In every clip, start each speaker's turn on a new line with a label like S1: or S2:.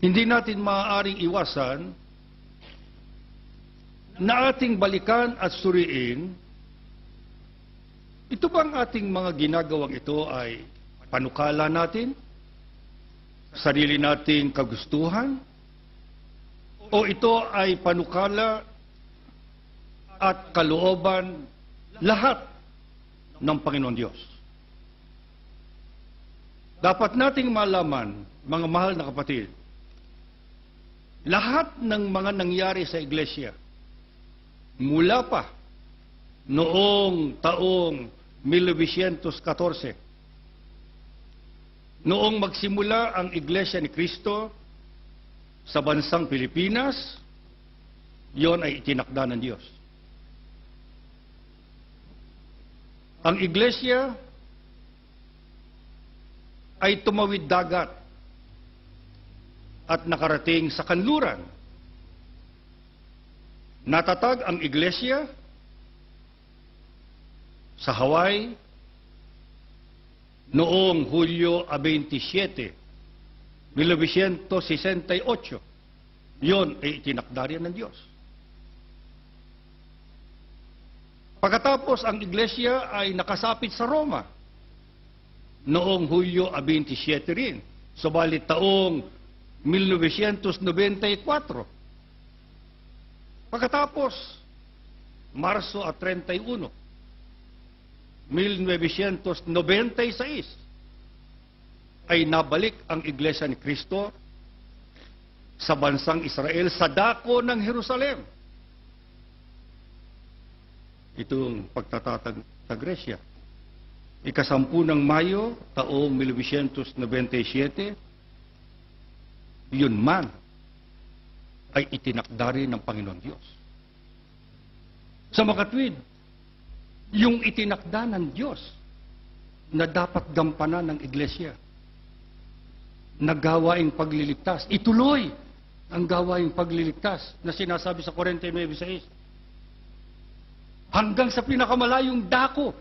S1: hindi natin maaaring iwasan na ating balikan at suriin, ito bang ating mga ginagawang ito ay panukala natin? Sarili nating kagustuhan? O ito ay panukala at kalooban lahat ng Panginoon Diyos? Dapat nating malaman, mga mahal na kapatid, lahat ng mga nangyari sa iglesia, mula pa noong taong 1914, noong magsimula ang iglesia ni Kristo sa bansang Pilipinas, yon ay itinakda ng Diyos. Ang iglesia ay tumawid dagat at nakarating sa kanluran. Natatag ang iglesia sa Hawaii noong Hulyo 27, 1968. Yon ay itinakda ng Diyos. Pagkatapos ang iglesia ay nakasapit sa Roma noong Hulyo 27 rin. Subalit taong 1994. Pagkatapos, Marso at 31, 1996, ay nabalik ang Iglesia ni Kristo sa bansang Israel sa dako ng Jerusalem. Itong pagtatatag sa Gresya. Ikasampu ng Mayo, taong 1997, yun man ay itinakda rin ng Panginoon Diyos. Sa makatwid, yung itinakda ng Diyos na dapat gampanan ng Iglesia, na gawaing pagliligtas, ituloy ang gawaing pagliligtas na sinasabi sa 49.6 hanggang sa pinakamalayong dako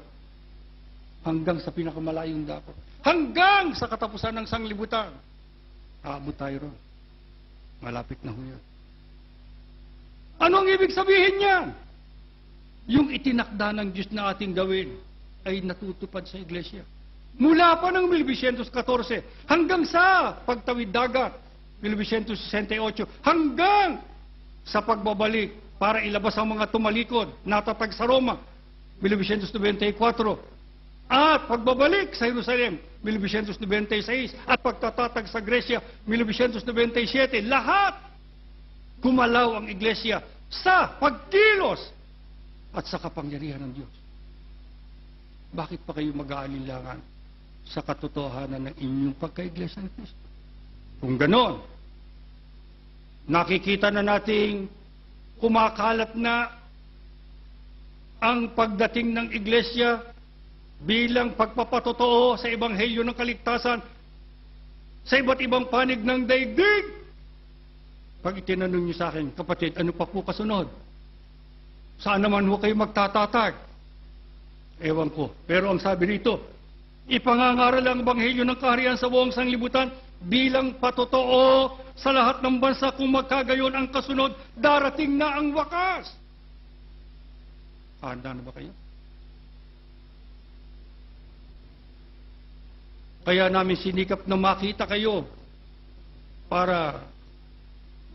S1: hanggang sa pinakamalayong dako hanggang sa katapusan ng sanglibutan Aabot tayo ron. Malapit na ho yan. Ano ang ibig sabihin niyan? Yung itinakda ng Diyos na ating gawin ay natutupad sa iglesia. Mula pa ng 1914 hanggang sa pagtawid dagat, 1968, hanggang sa pagbabalik para ilabas ang mga tumalikod, natatag sa Roma, 1994, at pagbabalik sa Jerusalem, 1996, at pagtatatag sa Gresya, 1997, lahat kumalaw ang iglesia sa pagkilos at sa kapangyarihan ng Diyos. Bakit pa kayo mag-aalinlangan sa katotohanan ng inyong pagka-iglesia ni Kristo? Kung ganon, nakikita na nating kumakalat na ang pagdating ng iglesia bilang pagpapatotoo sa ebanghelyo ng kaligtasan sa iba't ibang panig ng daigdig. Pag itinanong niyo sa akin, kapatid, ano pa po kasunod? Saan naman ho kayo magtatatag? Ewan ko. Pero ang sabi rito, ipangangaral ang ebanghelyo ng kaharian sa buong sanglibutan bilang patotoo sa lahat ng bansa kung magkagayon ang kasunod, darating na ang wakas. Handa na ba kayo? Kaya namin sinikap na makita kayo para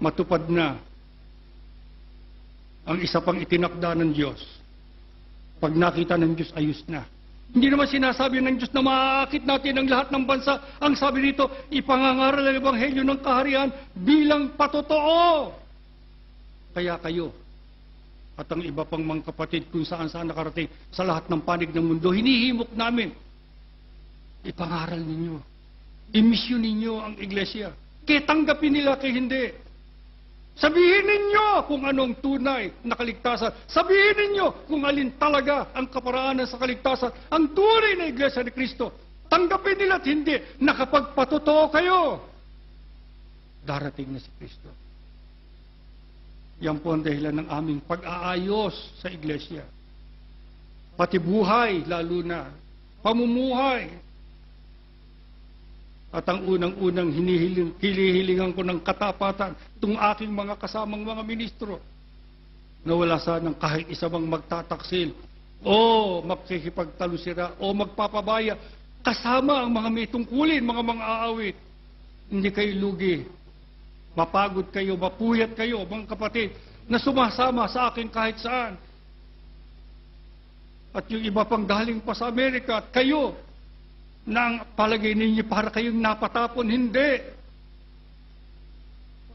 S1: matupad na ang isa pang itinakda ng Diyos. Pag nakita ng Diyos, ayos na. Hindi naman sinasabi ng Diyos na maaakit natin ang lahat ng bansa. Ang sabi dito, ipangangaral ang Ebanghelyo ng kaharian bilang patotoo. Kaya kayo, at ang iba pang mga kapatid kung saan saan nakarating sa lahat ng panig ng mundo, hinihimok namin Ipangaral ninyo. Imisyon ninyo ang iglesia. Kaya tanggapin nila kay hindi. Sabihin ninyo kung anong tunay na kaligtasan. Sabihin ninyo kung alin talaga ang kaparaanan sa kaligtasan. Ang tunay na iglesia ni Kristo. Tanggapin nila at hindi. Nakapagpatotoo kayo. Darating na si Kristo. Yan po ang dahilan ng aming pag-aayos sa iglesia. Pati buhay, lalo na. Pamumuhay, At ang unang-unang hinihiling, hilihilingan ko ng katapatan, itong aking mga kasamang mga ministro, na wala sanang kahit isa mang magtataksil, o makikipagtalusira, o magpapabaya, kasama ang mga may tungkulin, mga mga aawit. Hindi kayo lugi. Mapagod kayo, mapuyat kayo, mga kapatid, na sumasama sa akin kahit saan. At yung iba pang galing pa sa Amerika, at kayo, ang palagay ninyo para kayong napatapon, hindi.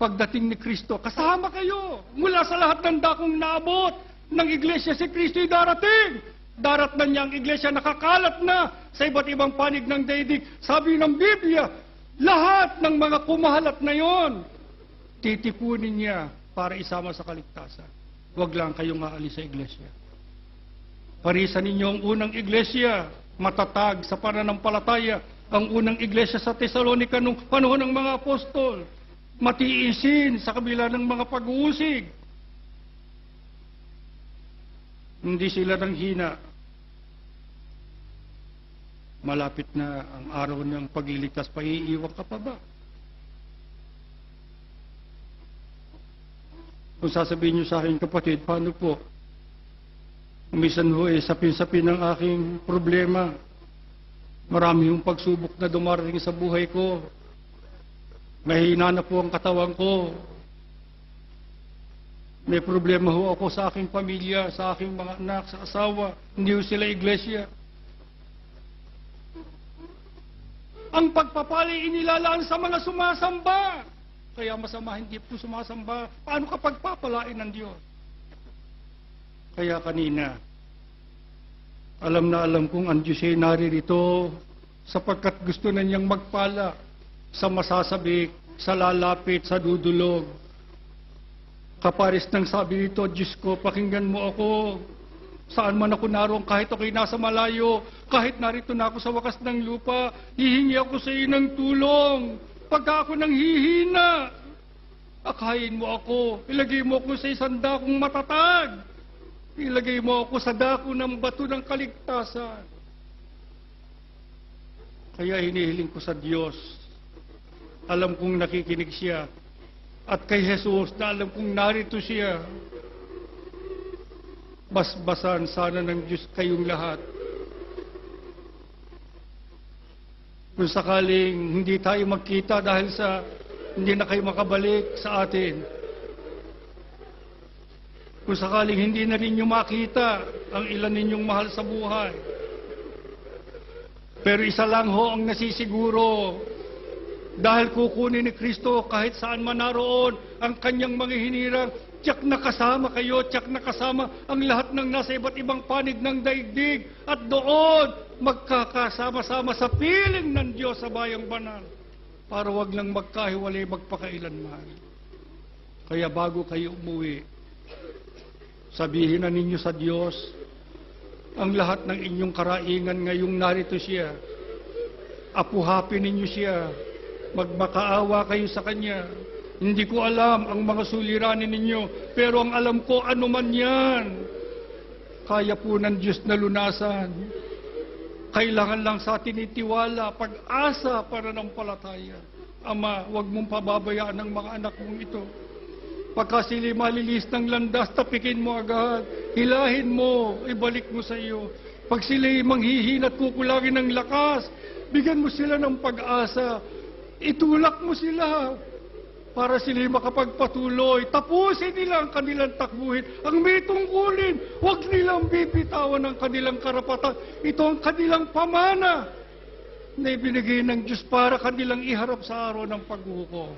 S1: Pagdating ni Kristo, kasama kayo. Mula sa lahat ng dakong naabot ng iglesia si Kristo darating. Darat na niya ang iglesia, nakakalat na sa iba't ibang panig ng daigdig. Sabi ng Biblia, lahat ng mga kumahalat na yon, titipunin niya para isama sa kaligtasan. Huwag lang kayong aalis sa iglesia. Parisan ninyo ang unang iglesia, matatag sa pananampalataya, ang unang iglesia sa Tesalonika nung panahon ng mga apostol, matiisin sa kabila ng mga pag-uusig. Hindi sila nang hina. Malapit na ang araw ng pagliligtas, paiiwan ka pa ba? Kung sasabihin niyo sa akin, kapatid, paano po? Umisan ho eh, sapin-sapin ang aking problema. Marami yung pagsubok na dumarating sa buhay ko. Mahina na po ang katawan ko. May problema ho ako sa aking pamilya, sa aking mga anak, sa asawa. Hindi ho sila iglesia. Ang pagpapali inilalaan sa mga sumasamba. Kaya masama hindi po sumasamba. Paano kapag papalain ng Diyos? Kaya kanina, alam na alam kong ang Diyos ay naririto sapagkat gusto na niyang magpala sa masasabik, sa lalapit, sa dudulog. Kaparis ng sabi nito, Diyos ko, pakinggan mo ako. Saan man ako naroon, kahit ako'y nasa malayo, kahit narito na ako sa wakas ng lupa, hihingi ako sa iyo ng tulong. Pagka ako nang hihina, akayin mo ako, ilagay mo ako sa isang dakong matatag. Ilagay mo ako sa dako ng bato ng kaligtasan. Kaya hinihiling ko sa Diyos. Alam kong nakikinig siya. At kay Jesus na alam kong narito siya. Basbasan sana ng Diyos kayong lahat. Kung sakaling hindi tayo magkita dahil sa hindi na kayo makabalik sa atin. Kung sakaling hindi na rin nyo makita ang ilan ninyong mahal sa buhay. Pero isa lang ho ang nasisiguro. Dahil kukunin ni Kristo kahit saan man naroon ang kanyang mga hinirang, tiyak na kasama kayo, tiyak na kasama ang lahat ng nasa iba't ibang panig ng daigdig. At doon, magkakasama-sama sa piling ng Diyos sa bayang banal. Para wag lang magkahiwalay magpakailanman. Kaya bago kayo umuwi, Sabihin na ninyo sa Diyos, ang lahat ng inyong karaingan ngayong narito siya. Apuhapin ninyo siya. Magmakaawa kayo sa Kanya. Hindi ko alam ang mga suliranin ninyo, pero ang alam ko ano man yan. Kaya po ng Diyos na lunasan. Kailangan lang sa atin itiwala, pag-asa para ng palataya. Ama, huwag mong pababayaan ang mga anak mong ito. Pagka sila malilis ng landas, tapikin mo agad. Hilahin mo, ibalik mo sa iyo. Pag sila manghihina at kukulangin ng lakas, bigyan mo sila ng pag-asa. Itulak mo sila para sila makapagpatuloy. Tapusin nila ang kanilang takbuhin. Ang may tungkulin, huwag nilang bibitawan ang kanilang karapatan. Ito ang kanilang pamana na ibinigay ng Diyos para kanilang iharap sa araw ng paghukom.